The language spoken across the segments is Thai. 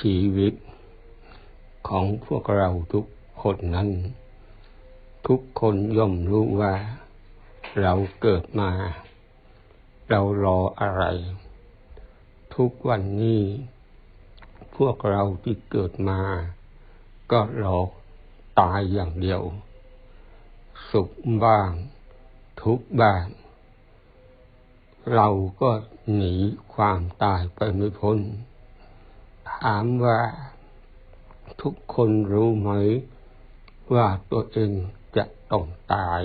ชีวิตของพวกเราทุกคนนั้น ทุกคนย่อมรู้ว่า เราเกิดมา เรารออะไร ทุกวันนี้ พวกเราที่เกิดมา ก็รอตายอย่างเดียว สุขบ้าง ทุกบ้าง เราก็หนีความตายไปไม่พ้น ถามว่าทุกคนรู้ไหม ว่าตัวเองจะต้องตาย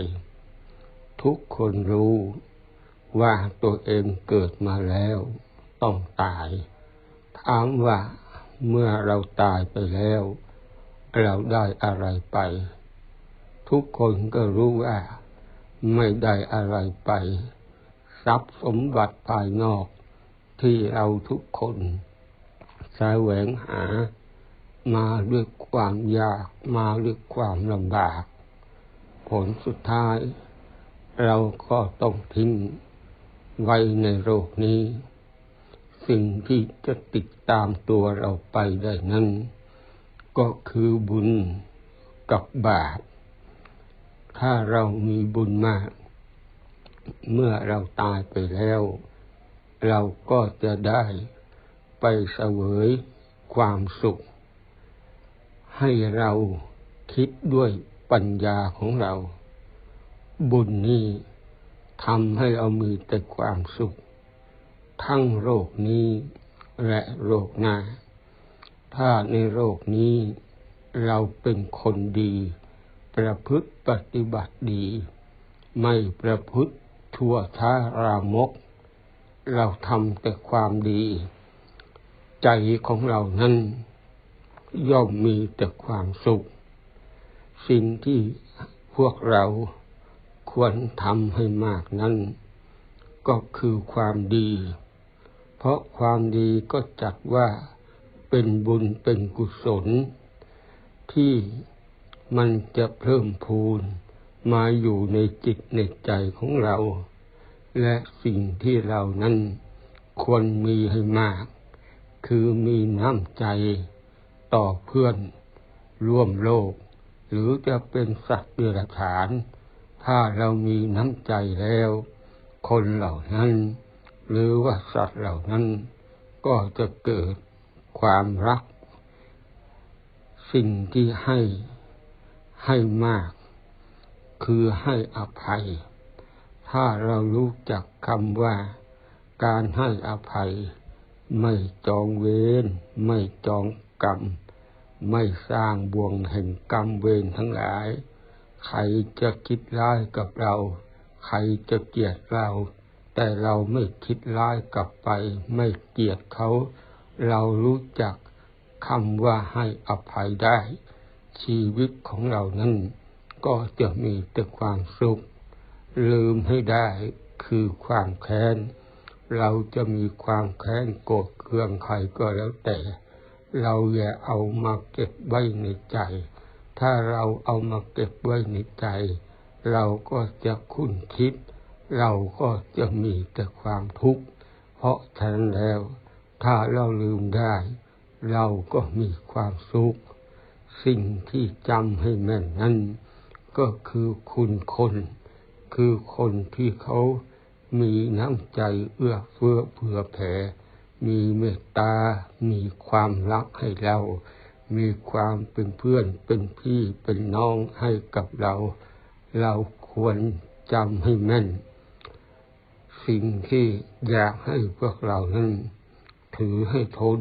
ทุกคนรู้ว่าตัวเองเกิดมาแล้วต้องตาย ถามว่าเมื่อเราตายไปแล้ว เราได้อะไรไป ทุกคนก็รู้ว่าไม่ได้อะไรไป ทรัพย์สมบัติภายนอกที่เราทุกคน แสวงหา มาด้วยความยากมาด้วยความลำบาก ผลสุดท้าย เราก็ต้องทิ้งไว้ในโลกนี้ สิ่งที่จะติดตามตัวเราไปได้นั้น ก็คือบุญกับบาป ถ้าเรามีบุญมาก เมื่อเราตายไปแล้ว เราก็จะได้ ไปเสวยความสุข ให้เราคิดด้วยปัญญาของเรา บุญนี้ทำให้เรามีแต่ความสุข ทั้งโลกนี้และโลกหน้า ถ้าในโลกนี้เราเป็นคนดี ประพฤติปฏิบัติดี ไม่ประพฤติทั่วท้ารามก เราทำแต่ความดี ใจของเรานั้นย่อมมีแต่ความสุข สิ่งที่พวกเราควรทำให้มากนั้น ก็คือความดี เพราะความดีก็จัดว่าเป็นบุญเป็นกุศล ที่มันจะเพิ่มพูนมาอยู่ในจิตในใจของเรา และสิ่งที่เรานั้นควรมีให้มาก คือมีน้ำใจต่อเพื่อนร่วมโลก หรือจะเป็นสัตว์เดรัจฉาน ถ้าเรามีน้ำใจแล้ว คนเหล่านั้น หรือว่าสัตว์เหล่านั้น ก็จะเกิดความรัก สิ่งที่ให้ให้มาก คือให้อภัย ถ้าเรารู้จักคำว่าการให้อภัย ไม่จองเวรไม่จองกรรม ไม่สร้างบ่วงแห่งกรรมเวรทั้งหลาย ใครจะคิดร้ายกับเรา ใครจะเกลียดเรา แต่เราไม่คิดร้ายกลับไป ไม่เกลียดเขา เรารู้จักคำว่าให้อภัยได้ ชีวิตของเรานั้นก็จะมีแต่ความสุข ลืมให้ได้คือความแค้น เราจะมีความแค้นโกรธเคืองใครก็แล้วแต่ เราอย่าเอามาเก็บไว้ในใจ ถ้าเราเอามาเก็บไว้ในใจ เราก็จะคุ้นคิด เราก็จะมีแต่ความทุกข์ เพราะฉะนั้นแล้ว ถ้าเราลืมได้ เราก็มีความสุข สิ่งที่จำให้แม่นนั้น ก็คือคุณคน คือคนที่เขา มีน้ำใจเอื้อเฟื้อเผื่อแผ่ มีเมตตา มีความรักให้เรา มีความเป็นเพื่อนเป็นพี่เป็นน้องให้กับเรา เราควรจำให้แม่น สิ่งที่อยากให้พวกเรานั้น ถือให้ทน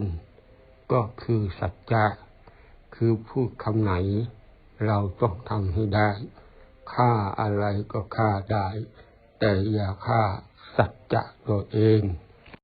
ก็คือสัจจะคือพูดคำไหน เราต้องทำให้ได้ ฆ่าอะไรก็ฆ่าได้ แต่อย่าฆ่า สัจจะตัวเอง